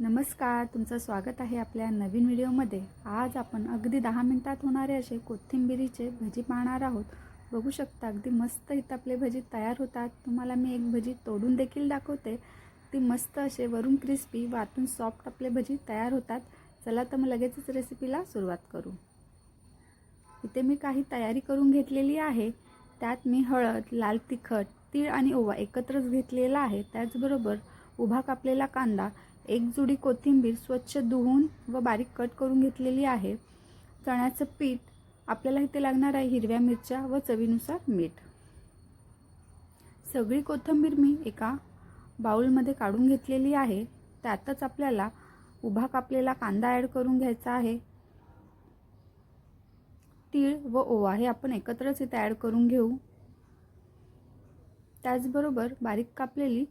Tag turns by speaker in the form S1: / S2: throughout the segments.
S1: नमस्कार तुमचं स्वागत आहे आपल्या नवीन व्हिडिओमध्ये. आज आपण अगदी दहा मिनटात होणारे असे कोथिंबिरीचे भजी पाहणार आहोत. बघू शकता अगदी मस्त इथं आपले भजी तयार होतात. तुम्हाला मी एक भजी तोडून देखील दाखवते. ती मस्त असे वरून क्रिस्पी वातून सॉफ्ट आपले भजी तयार होतात. चला तर मग लगेचच रेसिपीला सुरुवात करू. इथे मी काही तयारी करून घेतलेली आहे. त्यात मी हळद लाल तिखट तीळ आणि ओवा एकत्रच घेतलेला आहे. त्याचबरोबर उभा कापलेला कांदा एक जुडी कोथिंबीर स्वच्छ धुवून व बारीक कट करून घेतलेली आहे. चण्याचं पीठ आपल्याला इथे लागणार आहे हिरव्या मिरच्या व चवीनुसार मीठ. सगळी कोथिंबीर मी एका बाउलमध्ये काढून घेतलेली आहे. त्यातच आपल्याला उभा कापलेला कांदा ॲड करून घ्यायचा आहे. तीळ व ओवा हे आपण एकत्रच इथे ॲड करून घेऊ. त्याचबरोबर बारीक कापलेली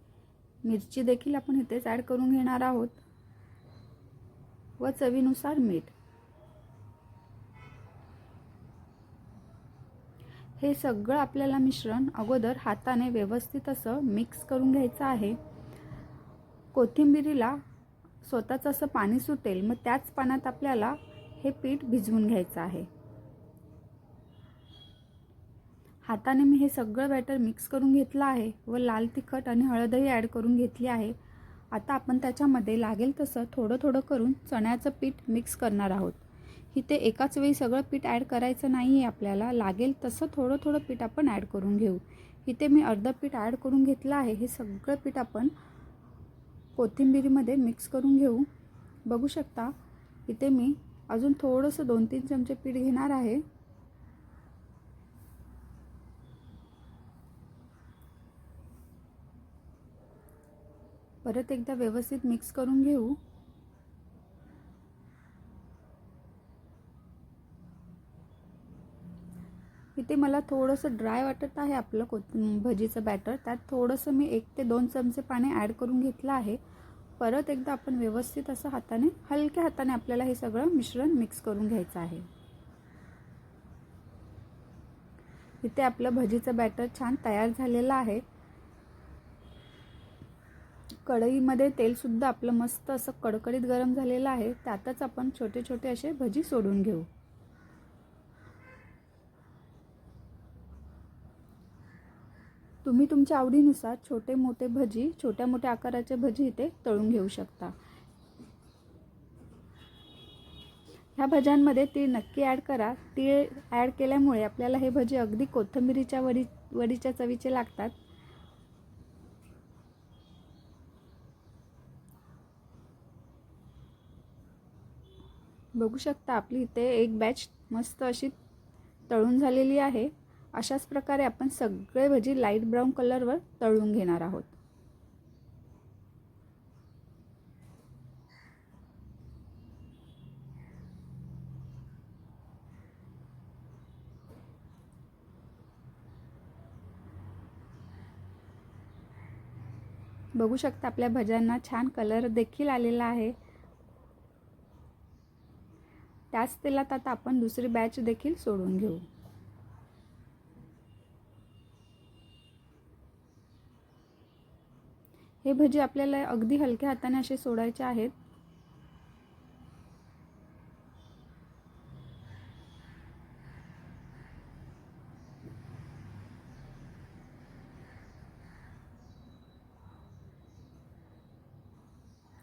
S1: मिरची देखील आपण इथेच ॲड करून घेणार आहोत. व चवीनुसार मीठ. हे सगळं आपल्याला मिश्रण अगोदर हाताने व्यवस्थित असं मिक्स करून घ्यायचं आहे. कोथिंबिरीला स्वतःचं असं पाणी सुटेल मग त्याच पाण्यात आपल्याला हे पीठ भिजवून घ्यायचं आहे. हाताने मी हे सगळं बॅटर मिक्स करून घेतलं आहे व लाल तिखट आणि हळदही ॲड करून घेतली आहे. आता आपण त्याच्यामध्ये लागेल तसं थोडं थोडं करून चण्याचं पीठ मिक्स करणार आहोत. इथे एकाच वेळी सगळं पीठ ॲड करायचं नाही आहे आपल्याला. लागेल तसं थोडं थोडं पीठ आपण ॲड करून घेऊ. इथे मी अर्धं पीठ ॲड करून घेतलं आहे. हे सगळं पीठ आपण कोथिंबिरीमध्ये मिक्स करून घेऊ. बघू शकता इथे मी अजून थोडंसं दोन तीन चमचे पीठ घेणार आहे. परत एकदा व्यवस्थित मिक्स करून घेऊ. इथे मला थोडंसं ड्राय वाटत आहे आपलं कोथ भजीचं बॅटर त्यात थोडंसं मी एक ते दोन चमचे पाणी ॲड करून घेतलं आहे. परत एकदा आपण व्यवस्थित असं हाताने हलक्या हाताने आपल्याला हे सगळं मिश्रण मिक्स करून घ्यायचं आहे. इथे आपलं भजीचं बॅटर छान तयार झालेलं आहे. कढईमध्ये तेलसुद्धा आपलं मस्त असं कडकडीत गरम झालेलं आहे त्यातच आपण छोटे छोटे असे भजी सोडून घेऊ. तुम्ही तुमच्या आवडीनुसार छोटे मोठे भजी छोट्या मोठ्या आकाराचे भजी इथे तळून घेऊ शकता. ह्या भज्यांमध्ये तीळ नक्की ॲड करा. तीळ ॲड केल्यामुळे आपल्याला हे भजी अगदी कोथिंबिरीच्या वडी वडीच्या चवीचे लागतात. बघू शकता आपली इथे एक बॅच मस्त अशी तळून झालेली आहे. अशाच प्रकारे आपण सगळे भजी लाइट ब्राऊन कलरवर तळून घेणार आहोत. बघू शकता आपल्या भज्यांना छान कलर देखील आलेला आहे. त्याच तेलात आता आपण दुसरी बॅच देखील सोडून घेऊ. हे भजी आपल्याला अगदी हलक्या हाताने असे सोडायचे आहेत.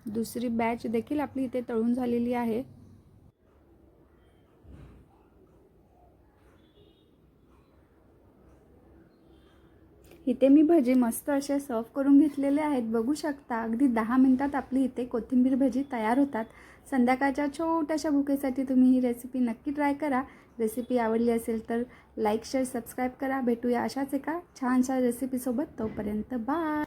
S1: दुसरी बॅच देखील आपली इथे तळून झालेली आहे. इथे मी भजी मस्त असे सर्व करून घेतलेले आहेत. बघू शकता अगदी दहा मिनटात आपली इथे कोथिंबीर भजी तयार होतात. संध्याकाळच्या छोट्याशा भुकेसाठी तुम्ही ही रेसिपी नक्की ट्राय करा. रेसिपी आवडली असेल तर लाईक शेअर सबस्क्राईब करा. भेटूया अशाच एका छानशा रेसिपीसोबत तोपर्यंत बाय